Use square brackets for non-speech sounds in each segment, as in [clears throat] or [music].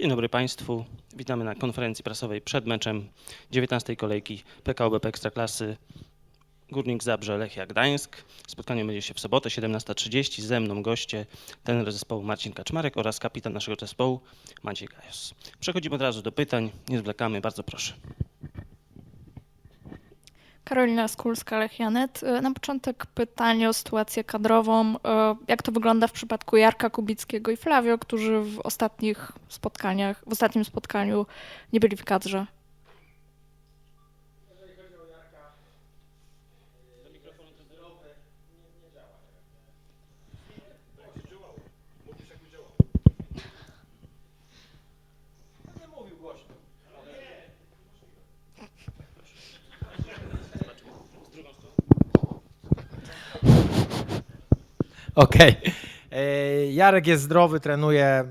Dzień dobry Państwu. Witamy na konferencji prasowej przed meczem 19 kolejki PKO BP Ekstraklasy Górnik Zabrze Lechia Gdańsk. Spotkanie będzie się w sobotę 17.30. Ze mną goście trener zespołu Marcin Kaczmarek oraz kapitan naszego zespołu Maciej Gajos. Przechodzimy od razu do pytań. Nie zwlekamy. Bardzo proszę. Karolina Skulska, Lechianet. Y, Na początek pytanie o sytuację kadrową. Y, Jak to wygląda w przypadku Jarka Kubickiego i Flavio, którzy w ostatnich spotkaniach, w ostatnim spotkaniu nie byli w kadrze? Okej. E, Jarek jest zdrowy, trenuje e,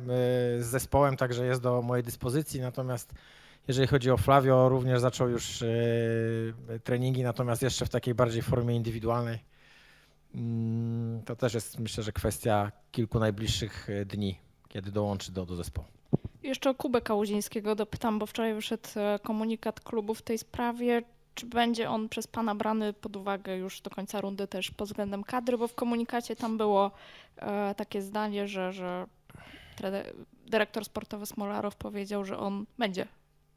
z zespołem, także jest do mojej dyspozycji. Natomiast jeżeli chodzi o Flavio, również zaczął już e, treningi, natomiast jeszcze w takiej bardziej formie indywidualnej. Mm, To też jest myślę, że kwestia kilku najbliższych dni, kiedy dołączy do, do zespołu. Jeszcze o Kubę Kałuzińskiego dopytam, bo wczoraj wyszedł komunikat klubu w tej sprawie. Czy będzie on przez Pana brany pod uwagę już do końca rundy też pod względem kadry? Bo w komunikacie tam było e, takie zdanie, że, że dyrektor sportowy Smolarow powiedział, że on będzie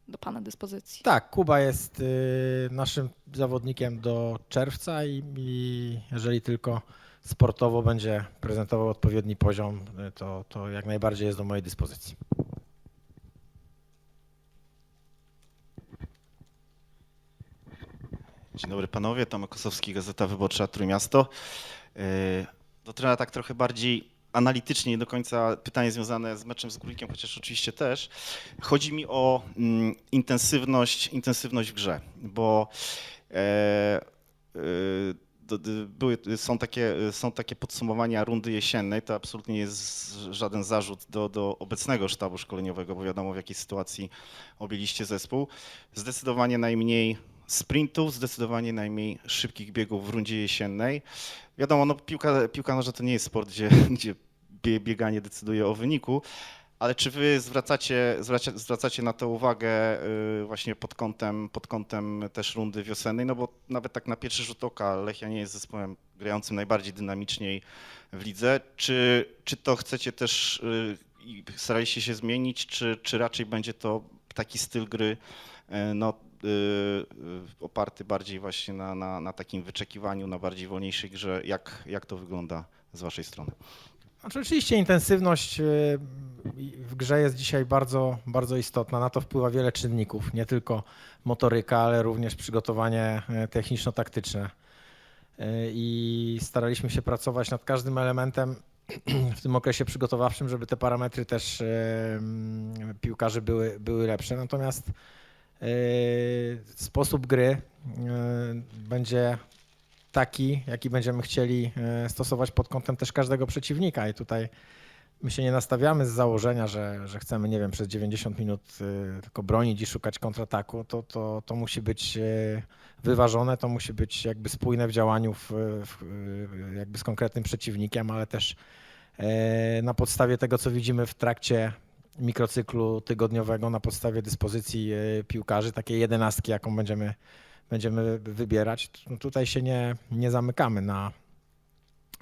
do Pana dyspozycji. Tak, Kuba jest y, naszym zawodnikiem do czerwca i, i jeżeli tylko sportowo będzie prezentował odpowiedni poziom, y, to, to jak najbardziej jest do mojej dyspozycji. Dzień dobry panowie, Tomek Kosowski, Gazeta Wyborcza Trójmiasto. Yy, Do trenera tak trochę bardziej analitycznie, nie do końca pytanie związane z meczem z Górnikiem, chociaż oczywiście też. Chodzi mi o mm, intensywność, intensywność w grze, bo e, e, były, są, takie, są takie podsumowania rundy jesiennej, to absolutnie nie jest żaden zarzut do, do obecnego sztabu szkoleniowego, bo wiadomo w jakiej sytuacji objęliście zespół. Zdecydowanie najmniej sprintów, zdecydowanie najmniej szybkich biegów w rundzie jesiennej. Wiadomo, no, piłka, piłka nożna to nie jest sport, gdzie, [laughs] gdzie bie- bieganie decyduje o wyniku, ale czy wy zwracacie, zwracacie, zwracacie na to uwagę y, właśnie pod kątem, pod kątem też rundy wiosennej? No bo nawet tak na pierwszy rzut oka Lechia nie jest zespołem grającym najbardziej dynamiczniej w lidze. Czy, czy to chcecie też y, i staraliście się zmienić, czy, czy raczej będzie to taki styl gry y, no, oparty bardziej właśnie na, na, na takim wyczekiwaniu, na bardziej wolniejszej grze? Jak, jak to wygląda z waszej strony? Znaczy, oczywiście intensywność y, w grze jest dzisiaj bardzo, bardzo istotna. Na to wpływa wiele czynników, nie tylko motoryka, ale również przygotowanie e, techniczno-taktyczne. Y, I staraliśmy się pracować nad każdym elementem [clears throat] w tym okresie przygotowawczym, żeby te parametry też y, mm, piłkarzy były, były lepsze. Natomiast y, sposób gry y, będzie taki, jaki będziemy chcieli e, stosować pod kątem też każdego przeciwnika. I tutaj my się nie nastawiamy z założenia, że, że chcemy, nie wiem, przez 90 minut tylko bronić i szukać kontrataku. To, to, to musi być wyważone, to musi być jakby spójne w działaniu w, w, jakby z konkretnym przeciwnikiem, ale też na podstawie tego, co widzimy w trakcie mikrocyklu tygodniowego, na podstawie dyspozycji e, piłkarzy, takiej jedenastki, jaką będziemy będziemy wybierać. No tutaj się nie, nie zamykamy na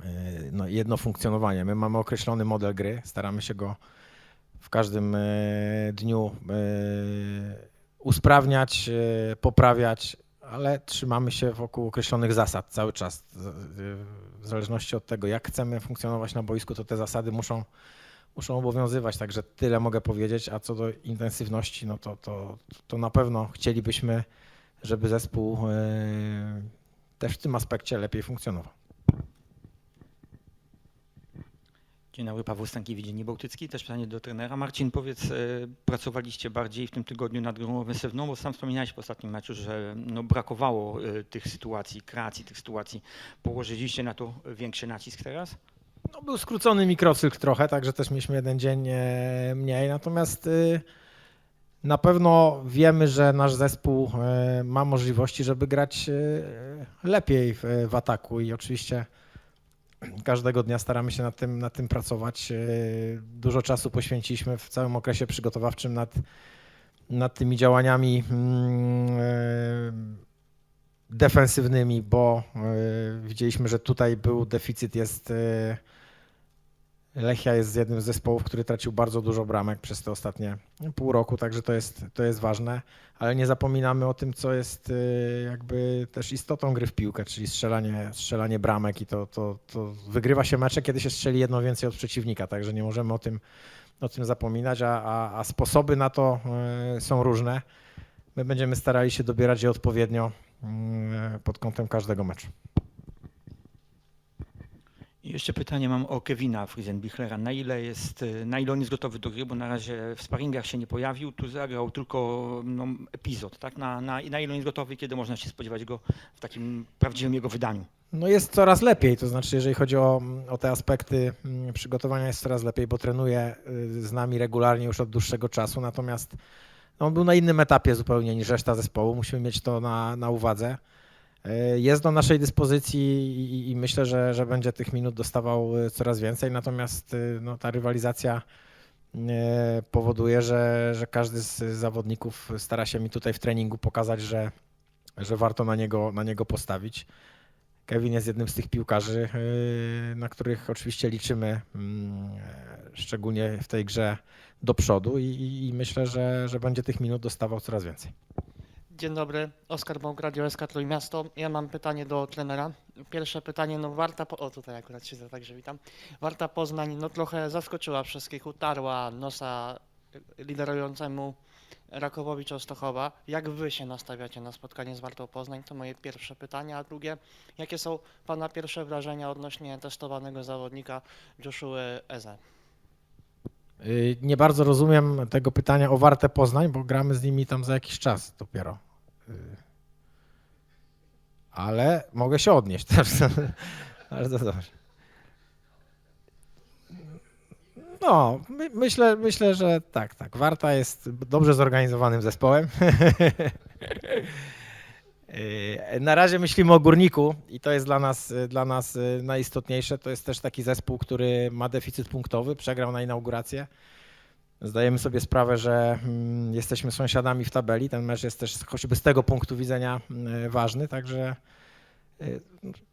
y, no, jedno funkcjonowanie. My mamy określony model gry, staramy się go w każdym y, dniu usprawniać, poprawiać, ale trzymamy się wokół określonych zasad cały czas. W zależności od tego, jak chcemy funkcjonować na boisku, to te zasady muszą, muszą obowiązywać. Także tyle mogę powiedzieć. A co do intensywności, no to, to, to na pewno chcielibyśmy żeby zespół e, też w tym aspekcie lepiej funkcjonował. Dzień dobry, Paweł Stankiewicz, Dziennik Bałtycki. Też pytanie do trenera. Marcin, powiedz, e, pracowaliście bardziej w tym tygodniu nad grą ofensywną, bo sam wspominałeś w ostatnim meczu, że no, brakowało e, tych sytuacji, kreacji tych sytuacji. Położyliście na to większy nacisk teraz? No, był skrócony mikrocykl trochę, także też mieliśmy jeden dzień e, mniej, natomiast y, na pewno wiemy, że nasz zespół e, ma możliwości, żeby grać e, lepiej w, ataku i oczywiście każdego dnia staramy się nad tym, nad tym pracować. Dużo czasu poświęciliśmy w całym okresie przygotowawczym nad, nad tymi działaniami mm, defensywnymi, bo widzieliśmy, że tutaj był deficyt, jest Lechia jest jednym z zespołów, który tracił bardzo dużo bramek przez te ostatnie pół roku, także to jest, to jest ważne, ale nie zapominamy o tym, co jest y, jakby też istotą gry w piłkę, czyli strzelanie, strzelanie bramek i to, to, to wygrywa się mecze, kiedy się strzeli jedno więcej od przeciwnika, także nie możemy o tym, o tym zapominać, a, a, a sposoby na to y, są różne. My będziemy starali się dobierać je odpowiednio y, pod kątem każdego meczu. Jeszcze pytanie mam o Kevina Friesenbichlera. Na ile, jest, na ile on jest gotowy do gry, bo na razie w sparingach się nie pojawił, tu zagrał tylko no, epizod, tak? Na, na, na ile on jest gotowy i kiedy można się spodziewać go w takim prawdziwym jego wydaniu? No jest coraz lepiej, to znaczy jeżeli chodzi o, o te aspekty mm, przygotowania jest coraz lepiej, bo trenuje y, z nami regularnie już od dłuższego czasu, natomiast no, on był na innym etapie zupełnie niż reszta zespołu, musimy mieć to na, na uwadze. Y, Jest do naszej dyspozycji i, i myślę, że, że będzie tych minut dostawał y, coraz więcej, natomiast y, no, ta rywalizacja powoduje, że, że każdy z zawodników stara się mi tutaj w treningu pokazać, że, że warto na niego, na niego postawić. Kevin jest jednym z tych piłkarzy, na których oczywiście liczymy, mm, e, szczególnie w tej grze do przodu i, i myślę, że, że będzie tych minut dostawał coraz więcej. Dzień dobry, Oskar Bąk, Radio SK Trójmiasto. Ja mam pytanie do trenera. Pierwsze pytanie, no Warta, po... o tutaj akurat siedzę, także witam. Warta Poznań, no trochę zaskoczyła wszystkich, utarła nosa liderującemu Rakowowi Częstochowa. Jak wy się nastawiacie na spotkanie z Wartą Poznań? To moje pierwsze pytanie, a drugie, jakie są pana pierwsze wrażenia odnośnie testowanego zawodnika Joshua Eze? Yy, Nie bardzo rozumiem tego pytania o Wartę Poznań, bo gramy z nimi tam za jakiś czas dopiero. Yy, Ale mogę się odnieść. [laughs] Bardzo dobrze. No, my, myślę, myślę, że tak, tak. Warta jest dobrze zorganizowanym zespołem. Yy, [laughs] Na razie myślimy o górniku i to jest dla nas, dla nas yy, najistotniejsze. To jest też taki zespół, który ma deficyt punktowy, przegrał na inaugurację. Zdajemy sobie sprawę, że mm, jesteśmy sąsiadami w tabeli. Ten mecz jest też choćby z tego punktu widzenia yy, ważny, także yy,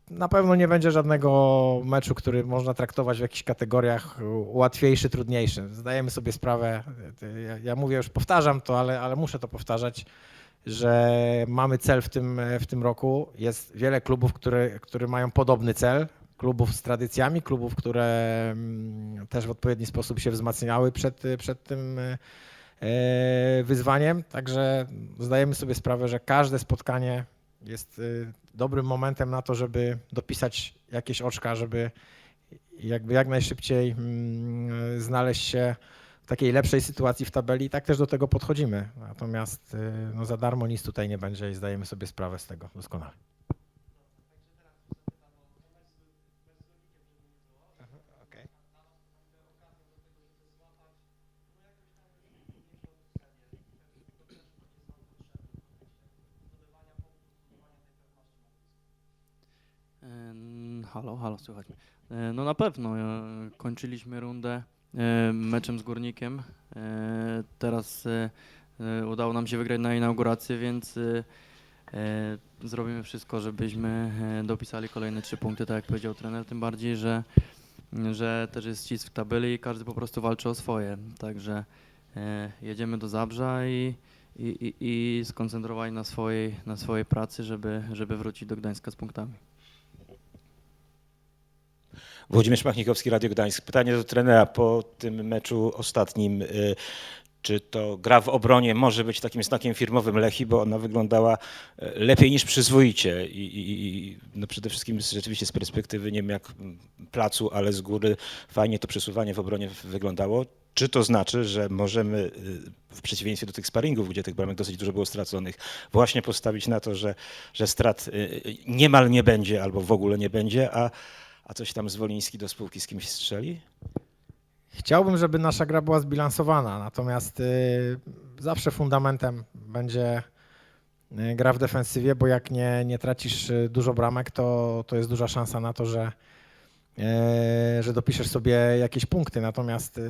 na pewno nie będzie żadnego meczu, który można traktować w jakichś kategoriach łatwiejszy, trudniejszy. Zdajemy sobie sprawę, yy, ja, ja mówię już, powtarzam to, ale, ale muszę to powtarzać, że mamy cel w tym, w tym roku. Jest wiele klubów, które, które mają podobny cel. Klubów z tradycjami, klubów, które mm, też w odpowiedni sposób się wzmacniały przed, przed tym e, wyzwaniem. Także zdajemy sobie sprawę, że każde spotkanie jest e, dobrym momentem na to, żeby dopisać jakieś oczka, żeby jakby jak najszybciej mm, znaleźć się w takiej lepszej sytuacji w tabeli i tak też do tego podchodzimy. Natomiast no, za darmo nic tutaj nie będzie i zdajemy sobie sprawę z tego doskonale. Halo, halo, słychać mnie. No na pewno, e, kończyliśmy rundę e, meczem z Górnikiem. E, Teraz udało nam się wygrać na inaugurację, więc zrobimy wszystko, żebyśmy dopisali kolejne trzy punkty, tak jak powiedział trener, tym bardziej, że, że też jest ścisk w tabeli i każdy po prostu walczy o swoje. Także jedziemy do Zabrza i, i, i, i skoncentrowani na swojej, na swojej pracy, żeby, żeby wrócić do Gdańska z punktami. Włodzimierz Machnikowski, Radio Gdańsk. Pytanie do trenera po tym meczu ostatnim. y, Czy to gra w obronie może być takim znakiem firmowym Lechi, bo ona wyglądała y, lepiej niż przyzwoicie i, i, i no przede wszystkim rzeczywiście z perspektywy nie wiem jak placu, ale z góry fajnie to przesuwanie w obronie wyglądało. Czy to znaczy, że możemy y, w przeciwieństwie do tych sparingów, gdzie tych bramek dosyć dużo było straconych, właśnie postawić na to, że, że strat niemal nie będzie albo w ogóle nie będzie, a a coś tam Zwoliński do spółki z kimś strzeli? Chciałbym, żeby nasza gra była zbilansowana, natomiast y, zawsze fundamentem będzie y, gra w defensywie, bo jak nie, nie tracisz y, dużo bramek, to, to jest duża szansa na to, że, e, że dopiszesz sobie jakieś punkty. Natomiast e,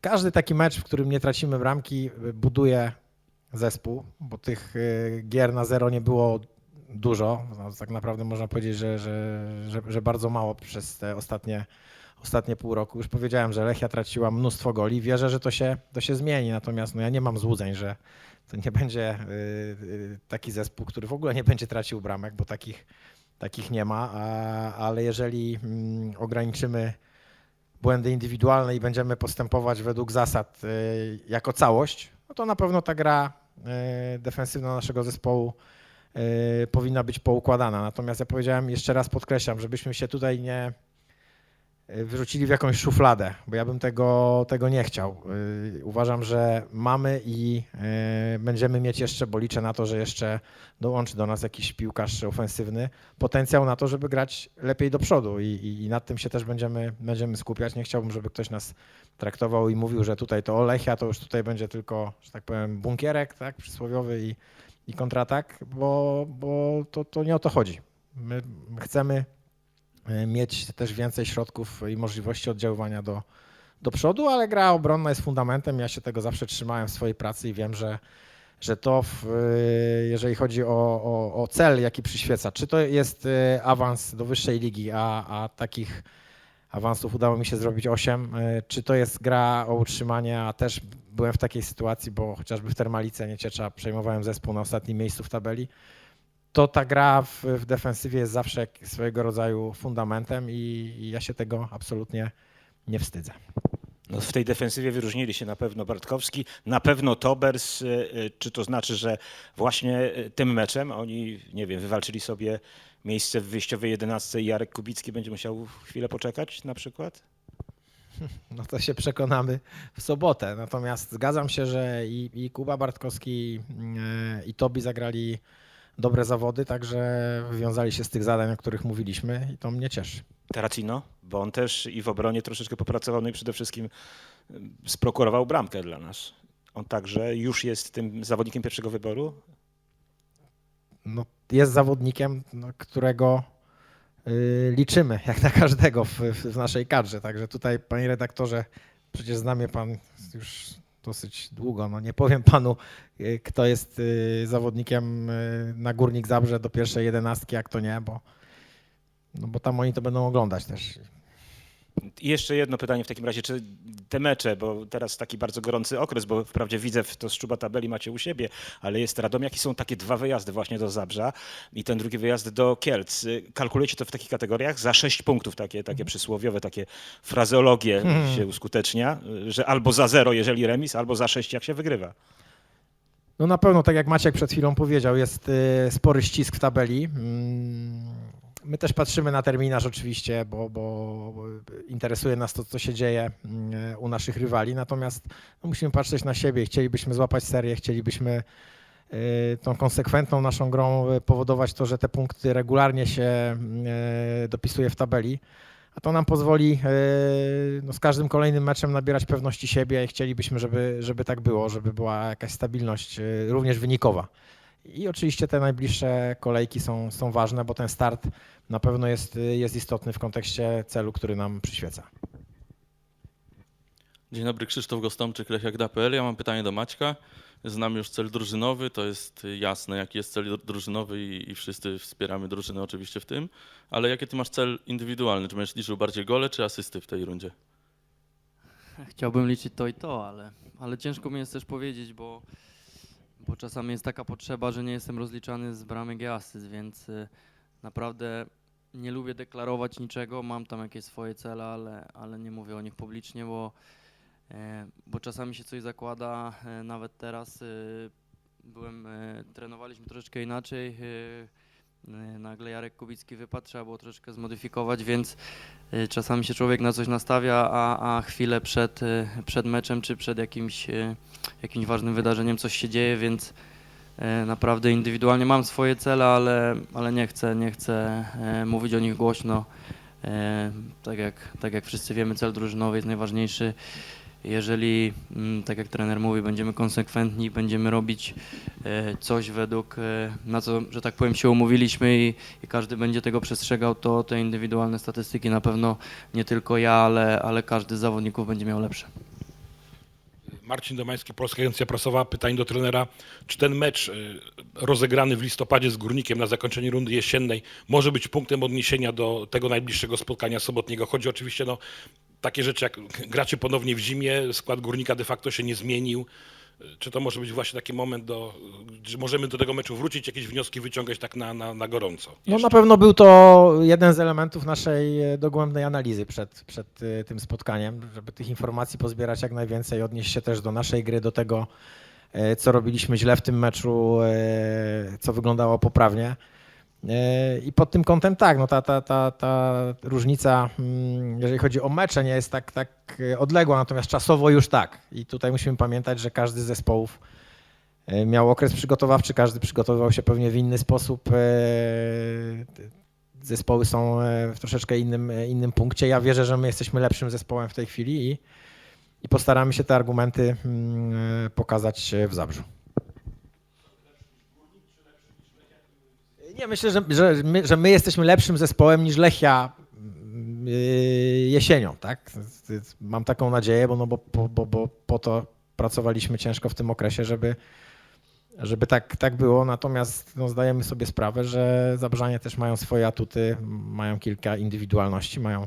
każdy taki mecz, w którym nie tracimy bramki, e, buduje zespół, bo tych gier na zero nie było dużo. No, tak naprawdę można powiedzieć, że, że, że, że bardzo mało przez te ostatnie, ostatnie pół roku. Już powiedziałem, że Lechia traciła mnóstwo goli. Wierzę, że to się, to się zmieni. Natomiast no, ja nie mam złudzeń, że to nie będzie y, y, taki zespół, który w ogóle nie będzie tracił bramek, bo takich, takich nie ma. A, ale jeżeli mm, ograniczymy błędy indywidualne i będziemy postępować według zasad y, jako całość, no to na pewno ta gra defensywna naszego zespołu powinna być poukładana. Natomiast ja powiedziałem, jeszcze raz podkreślam, żebyśmy się tutaj nie y, wyrzucili w jakąś szufladę, bo ja bym tego, tego nie chciał. Y, Uważam, że mamy i będziemy mieć jeszcze, bo liczę na to, że jeszcze dołączy do nas jakiś piłkarz ofensywny, potencjał na to, żeby grać lepiej do przodu i, i, i nad tym się też będziemy, będziemy skupiać. Nie chciałbym, żeby ktoś nas traktował i mówił, że tutaj to Olechia, to już tutaj będzie tylko, że tak powiem, bunkierek, tak, przysłowiowy i, i kontratak, bo, bo to, to nie o to chodzi. My chcemy e, mieć też więcej środków i możliwości oddziaływania do, do przodu, ale gra obronna jest fundamentem. Ja się tego zawsze trzymałem w swojej pracy i wiem, że, że to, w, e, jeżeli chodzi o, o, o cel, jaki przyświeca, czy to jest e, awans do wyższej ligi, a, a takich awansów udało mi się zrobić 8, czy to jest gra o utrzymanie, a też byłem w takiej sytuacji, bo chociażby w Termalice Nieciecza przejmowałem zespół na ostatnim miejscu w tabeli, to ta gra w, w defensywie jest zawsze swojego rodzaju fundamentem i, i ja się tego absolutnie nie wstydzę. No, w tej defensywie wyróżnili się na pewno Bartkowski, na pewno Tobers. y, y, Czy to znaczy, że właśnie tym meczem oni, nie wiem, wywalczyli sobie miejsce w wyjściowej jedenastce i Jarek Kubicki będzie musiał chwilę poczekać na przykład? [laughs] No to się przekonamy w sobotę. Natomiast zgadzam się, że i, i Kuba Bartkowski e, i Tobi zagrali dobre zawody, także wywiązali się z tych zadań, o których mówiliśmy i to mnie cieszy. Terracino, bo on też i w obronie troszeczkę popracował, no i przede wszystkim y, sprokurował bramkę dla nas. On także już jest tym zawodnikiem pierwszego wyboru. No, jest zawodnikiem, no, którego y, liczymy, jak na każdego w, w naszej kadrze. Także tutaj, panie redaktorze, przecież zna mnie pan już dosyć długo. No, nie powiem panu, y, kto jest y, zawodnikiem na Górnik Zabrze do pierwszej jedenastki, jak to nie, bo, no, bo tam oni to będą oglądać też. I jeszcze jedno pytanie w takim razie, czy te mecze, bo teraz taki bardzo gorący okres, bo wprawdzie widzę to z czuba tabeli macie u siebie, ale jest Radomiak i są takie dwa wyjazdy właśnie do Zabrza i ten drugi wyjazd do Kielc. Y, Kalkulujecie to w takich kategoriach? Za sześć punktów takie, takie przysłowiowe, takie frazeologie Hmm. się uskutecznia, y, że albo za zero, jeżeli remis, albo za sześć, jak się wygrywa. No na pewno, tak jak Maciek przed chwilą powiedział, jest y, spory ścisk w tabeli. My też patrzymy na terminarz oczywiście, bo, bo interesuje nas to, co się dzieje mm, u naszych rywali. Natomiast no, musimy patrzeć na siebie. Chcielibyśmy złapać serię, chcielibyśmy y, tą konsekwentną naszą grą y, powodować to, że te punkty regularnie się y, dopisuje w tabeli. A to nam pozwoli no, z każdym kolejnym meczem nabierać pewności siebie i chcielibyśmy, żeby, żeby tak było, żeby była jakaś stabilność również wynikowa. I oczywiście te najbliższe kolejki są, są ważne, bo ten start na pewno jest, jest istotny w kontekście celu, który nam przyświeca. Dzień dobry, Krzysztof Gostomczyk, Lechiak.pl. Ja mam pytanie do Maćka. Znam już cel drużynowy, to jest jasne, jaki jest cel drużynowy i, i wszyscy wspieramy drużynę oczywiście w tym, ale jaki ty masz cel indywidualny? Czy będziesz liczył bardziej gole czy asysty w tej rundzie? Chciałbym liczyć to i to, ale, ale ciężko mi jest też powiedzieć, bo, bo czasami jest taka potrzeba, że nie jestem rozliczany z bramek i więc y, naprawdę nie lubię deklarować niczego. Mam tam jakieś swoje cele, ale, ale nie mówię o nich publicznie, bo, e, bo czasami się coś zakłada. E, nawet teraz y, byłem, e, trenowaliśmy troszeczkę inaczej. Y, Nagle Jarek Kubicki wypadł, trzeba było troszeczkę zmodyfikować, więc Y, Czasami się człowiek na coś nastawia, a, a chwilę przed, y, przed meczem czy przed jakimś, jakimś ważnym wydarzeniem coś się dzieje, więc naprawdę indywidualnie mam swoje cele, ale, ale nie chcę, nie chcę mówić o nich głośno. Tak jak, tak jak wszyscy wiemy, cel drużynowy jest najważniejszy Jeżeli, mm, tak jak trener mówi, będziemy konsekwentni, będziemy robić e, coś według, e, na co, że tak powiem, się umówiliśmy i, i każdy będzie tego przestrzegał, to te indywidualne statystyki na pewno nie tylko ja, ale, ale każdy z zawodników będzie miał lepsze. Marcin Domański, Polska Agencja Prasowa. Pytanie do trenera. Czy ten mecz y, rozegrany w listopadzie z Górnikiem na zakończenie rundy jesiennej może być punktem odniesienia do tego najbliższego spotkania sobotniego? Chodzi oczywiście o takie rzeczy jak gracie ponownie w zimie, skład Górnika de facto się nie zmienił. Czy to może być właśnie taki moment, do, że możemy do tego meczu wrócić, jakieś wnioski wyciągać tak na, na, na gorąco? No jeszcze? na pewno był to jeden z elementów naszej e, dogłębnej analizy przed, przed e, tym spotkaniem, żeby tych informacji pozbierać jak najwięcej, odnieść się też do naszej gry, do tego, e, co robiliśmy źle w tym meczu, co wyglądało poprawnie. E, I pod tym kątem tak, no ta, ta, ta, ta różnica, mm, jeżeli chodzi o mecze, nie jest tak, tak e, odległa, natomiast czasowo już tak. I tutaj musimy pamiętać, że każdy z zespołów e, miał okres przygotowawczy, każdy przygotowywał się pewnie w inny sposób. Zespoły są w troszeczkę innym, innym punkcie. Ja wierzę, że my jesteśmy lepszym zespołem w tej chwili i, i postaramy się te argumenty mm, pokazać w Zabrzu. Nie, myślę, że, że, my, że my jesteśmy lepszym zespołem niż Lechia mm, yy, jesienią, tak? Mam taką nadzieję, bo, no bo, bo, bo, po to pracowaliśmy ciężko w tym okresie, żeby, żeby tak, tak było. Natomiast no, zdajemy sobie sprawę, że Zabrzanie też mają swoje atuty, mają kilka indywidualności, mają,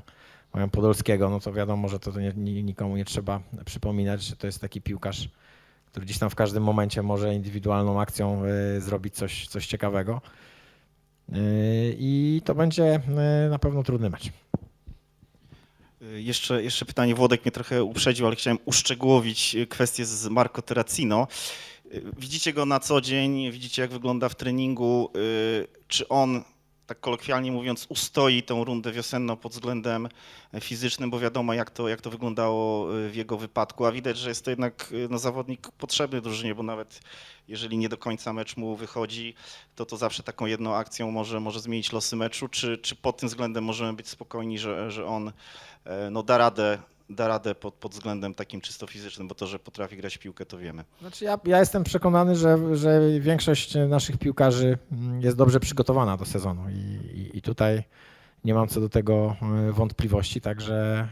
mają Podolskiego, no to wiadomo, że to, nie, ni- nikomu nie trzeba przypominać, że to jest taki piłkarz, który gdzieś tam w każdym momencie może indywidualną akcją y, zrobić coś, coś ciekawego. Y, I to będzie y, na pewno trudny mecz. Y, Jeszcze, jeszcze pytanie, Włodek mnie trochę uprzedził, ale chciałem uszczegółowić kwestię z Marco Terracino. Widzicie go na co dzień, widzicie jak wygląda w treningu. Czy on, tak kolokwialnie mówiąc, ustoi tą rundę wiosenną pod względem e, fizycznym, bo wiadomo jak to, jak to wyglądało y, w jego wypadku, a widać, że jest to jednak y, no, zawodnik potrzebny drużynie, bo nawet jeżeli nie do końca mecz mu wychodzi, to to zawsze taką jedną akcją może, może zmienić losy meczu. Czy, czy pod tym względem możemy być spokojni, że, że on e, no, da radę, da radę pod, pod względem takim czysto fizycznym, bo to, że potrafi grać w piłkę, to wiemy. Znaczy ja, ja jestem przekonany, że, że większość naszych piłkarzy mm, jest dobrze przygotowana do sezonu i, i, i tutaj nie mam co do tego e, wątpliwości, także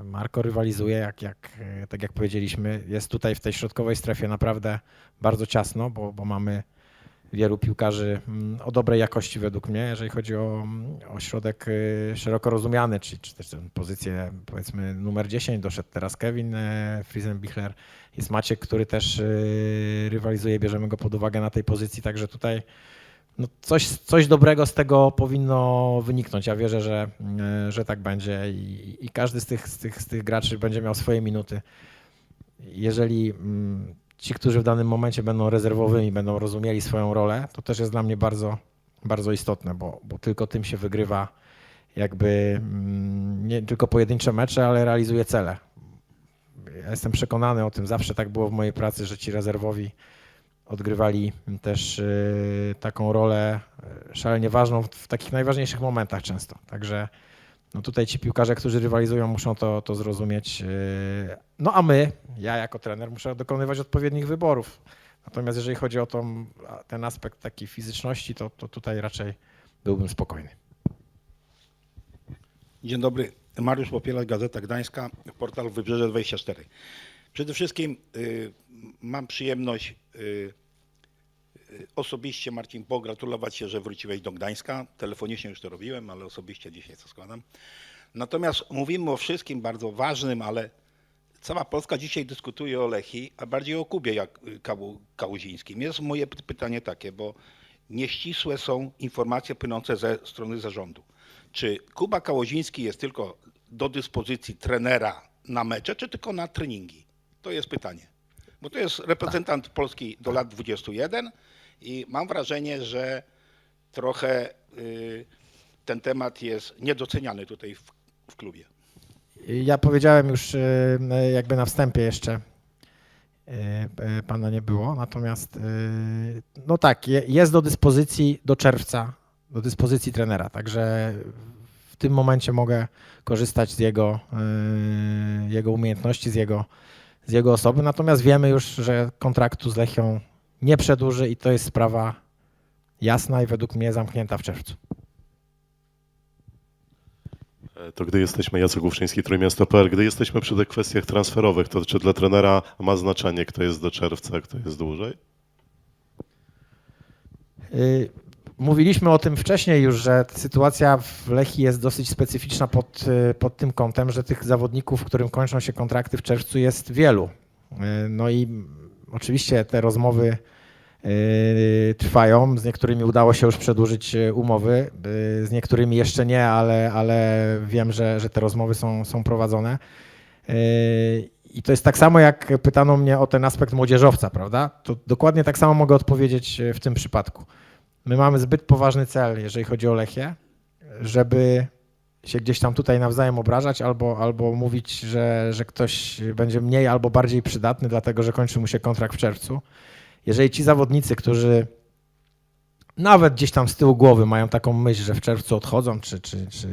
e, Marko rywalizuje, jak, jak, e, tak jak powiedzieliśmy, jest tutaj w tej środkowej strefie naprawdę bardzo ciasno, bo, bo mamy wielu piłkarzy mm, o dobrej jakości według mnie, jeżeli chodzi o, o środek y, szeroko rozumiany, czy, czy też pozycję powiedzmy numer 10, doszedł teraz Kevin e, Friesenbichler, jest Maciek, który też y, rywalizuje, bierzemy go pod uwagę na tej pozycji, także tutaj no coś, coś dobrego z tego powinno wyniknąć. Ja wierzę, że, y, że tak będzie i, i każdy z tych, z, tych, z tych graczy będzie miał swoje minuty. Jeżeli mm, ci, którzy w danym momencie będą rezerwowymi, będą rozumieli swoją rolę, to też jest dla mnie bardzo, bardzo istotne, bo, bo tylko tym się wygrywa jakby mm, nie tylko pojedyncze mecze, ale realizuje cele. Ja jestem przekonany o tym, zawsze tak było w mojej pracy, że ci rezerwowi odgrywali też y, taką rolę y, szalenie ważną w, w takich najważniejszych momentach często. Także no tutaj ci piłkarze, którzy rywalizują, muszą to, to zrozumieć. yy. No a my, ja jako trener, muszę dokonywać odpowiednich wyborów. Natomiast jeżeli chodzi o tą, ten aspekt takiej fizyczności, to, to tutaj raczej byłbym spokojny. Dzień dobry, Mariusz Popiela, Gazeta Gdańska, portal Wybrzeże 24. Przede wszystkim y, mam przyjemność y, osobiście, Marcin, pogratulować się, że wróciłeś do Gdańska. Telefonicznie już to robiłem, ale osobiście dzisiaj to składam. Natomiast mówimy o wszystkim bardzo ważnym, ale cała Polska dzisiaj dyskutuje o Lechii, a bardziej o Kubie jak y, Kału- Kałuzińskim. Jest moje py- pytanie takie, bo nieścisłe są informacje płynące ze strony zarządu. Czy Kuba Kałoziński jest tylko do dyspozycji trenera na mecze, czy tylko na treningi? To jest pytanie. Bo to jest reprezentant Polski do lat 21 i mam wrażenie, że trochę y, ten temat jest niedoceniany tutaj w, w klubie. Ja powiedziałem już y, jakby na wstępie jeszcze, y, pana nie było, natomiast no tak, je- jest do dyspozycji do czerwca, do dyspozycji trenera, także w tym momencie mogę korzystać z jego, jego umiejętności, z jego z jego osoby, natomiast wiemy już, że kontraktu z Lechią nie przedłuży i to jest sprawa jasna i według mnie zamknięta w czerwcu. To gdy jesteśmy, Jacek Główczyński, Trójmiasto.pl, gdy jesteśmy przy tych kwestiach transferowych, to czy dla trenera ma znaczenie, kto jest do czerwca, kto jest dłużej? Y, Mówiliśmy o tym wcześniej już, że sytuacja w Lechii jest dosyć specyficzna pod, y, pod tym kątem, że tych zawodników, którym kończą się kontrakty w czerwcu jest wielu. Y, No i oczywiście te rozmowy trwają, z niektórymi udało się już przedłużyć y, umowy, y, z niektórymi jeszcze nie, ale, ale wiem, że, że te rozmowy są, są prowadzone. I to jest tak samo, jak pytano mnie o ten aspekt młodzieżowca, prawda? To dokładnie tak samo mogę odpowiedzieć w tym przypadku. My mamy zbyt poważny cel, jeżeli chodzi o Lechię, żeby się gdzieś tam tutaj nawzajem obrażać albo, albo mówić, że, że ktoś będzie mniej albo bardziej przydatny, dlatego że kończy mu się kontrakt w czerwcu. Jeżeli ci zawodnicy, którzy nawet gdzieś tam z tyłu głowy mają taką myśl, że w czerwcu odchodzą, czy, czy, czy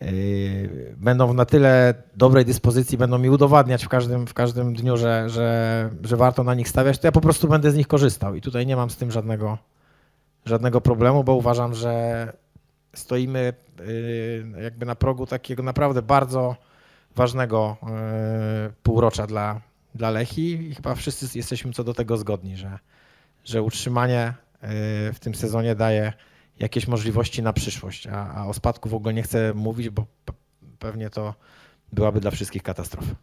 yy, będą w na tyle dobrej dyspozycji, będą mi udowadniać w każdym, w każdym dniu, że, że, że warto na nich stawiać, to ja po prostu będę z nich korzystał. I tutaj nie mam z tym żadnego, żadnego problemu, bo uważam, że stoimy yy, jakby na progu takiego naprawdę bardzo ważnego yy, półrocza dla, dla Lechi i chyba wszyscy jesteśmy co do tego zgodni, że, że utrzymanie yy, w tym sezonie daje jakieś możliwości na przyszłość, a, a o spadku w ogóle nie chcę mówić, bo pe- pewnie to byłaby dla wszystkich katastrofa.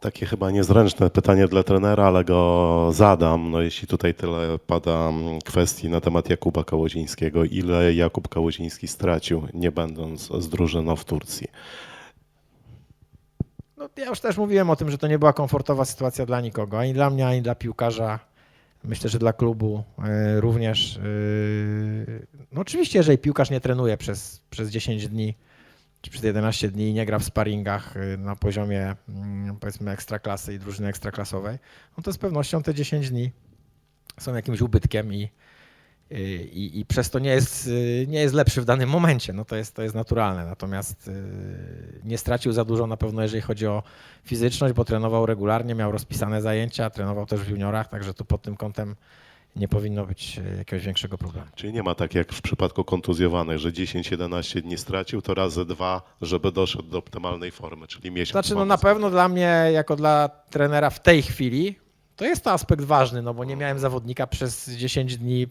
Takie chyba niezręczne pytanie dla trenera, ale go zadam. No jeśli tutaj tyle pada mm, kwestii na temat Jakuba Kałodzińskiego, ile Jakub Kałodziński stracił, nie będąc z drużyną w Turcji? No, ja już też mówiłem o tym, że to nie była komfortowa sytuacja dla nikogo, ani dla mnie, ani dla piłkarza. Myślę, że dla klubu e, również. e, No oczywiście, jeżeli piłkarz nie trenuje przez, przez 10 dni, czy przez 11 dni i nie gra w sparingach e, na poziomie mm, powiedzmy ekstraklasy i drużyny ekstraklasowej, no to z pewnością te 10 dni są jakimś ubytkiem i, i, i przez to nie jest, nie jest lepszy w danym momencie. No to jest, to jest naturalne. Natomiast y, nie stracił za dużo na pewno, jeżeli chodzi o fizyczność, bo trenował regularnie, miał rozpisane zajęcia, trenował też w juniorach, także tu pod tym kątem nie powinno być y, jakiegoś większego problemu. Czyli nie ma tak jak w przypadku kontuzjowanych, że 10-11 dni stracił, to razy dwa, żeby doszedł do optymalnej formy, czyli miesiąc. Znaczy, no na pewno dla mnie, jako dla trenera w tej chwili, to jest to aspekt ważny, no bo nie miałem zawodnika przez 10 dni yy,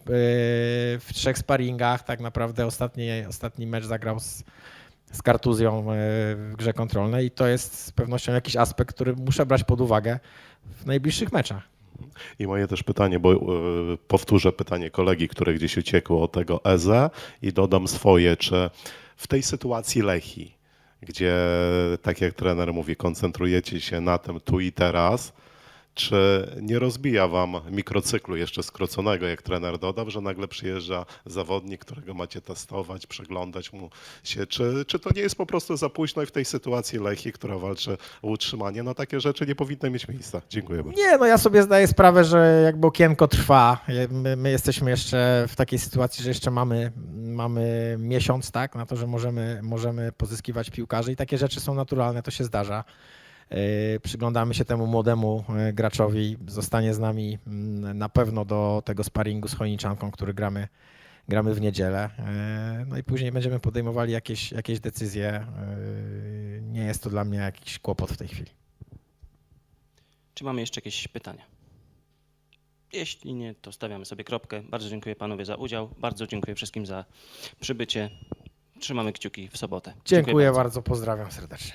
w trzech sparingach. Tak naprawdę ostatni, ostatni mecz zagrał z, z kartuzją yy, w grze kontrolnej i to jest z pewnością jakiś aspekt, który muszę brać pod uwagę w najbliższych meczach. I moje też pytanie, bo e, powtórzę pytanie kolegi, które gdzieś uciekło o tego EZE i dodam swoje, czy w tej sytuacji Lechi, gdzie tak jak trener mówi, koncentrujecie się na tym tu i teraz, czy nie rozbija wam mikrocyklu jeszcze skróconego, jak trener dodał, że nagle przyjeżdża zawodnik, którego macie testować, przeglądać mu się, czy, czy to nie jest po prostu za późno i w tej sytuacji Lechi, która walczy o utrzymanie, no takie rzeczy nie powinny mieć miejsca. Dziękuję bardzo. Nie, no ja sobie zdaję sprawę, że jakby okienko trwa. My, my jesteśmy jeszcze w takiej sytuacji, że jeszcze mamy, mamy miesiąc, tak, na to, że możemy, możemy pozyskiwać piłkarzy i takie rzeczy są naturalne, to się zdarza. Yy, Przyglądamy się temu młodemu yy, graczowi. Zostanie z nami mm, na pewno do tego sparingu z Chojniczanką, który gramy, gramy w niedzielę. Yy, No i później będziemy podejmowali jakieś, jakieś decyzje. Nie jest to dla mnie jakiś kłopot w tej chwili. Czy mamy jeszcze jakieś pytania? Jeśli nie, to stawiamy sobie kropkę. Bardzo dziękuję panowie za udział. Bardzo dziękuję wszystkim za przybycie. Trzymamy kciuki w sobotę. Dziękuję bardzo, pozdrawiam serdecznie.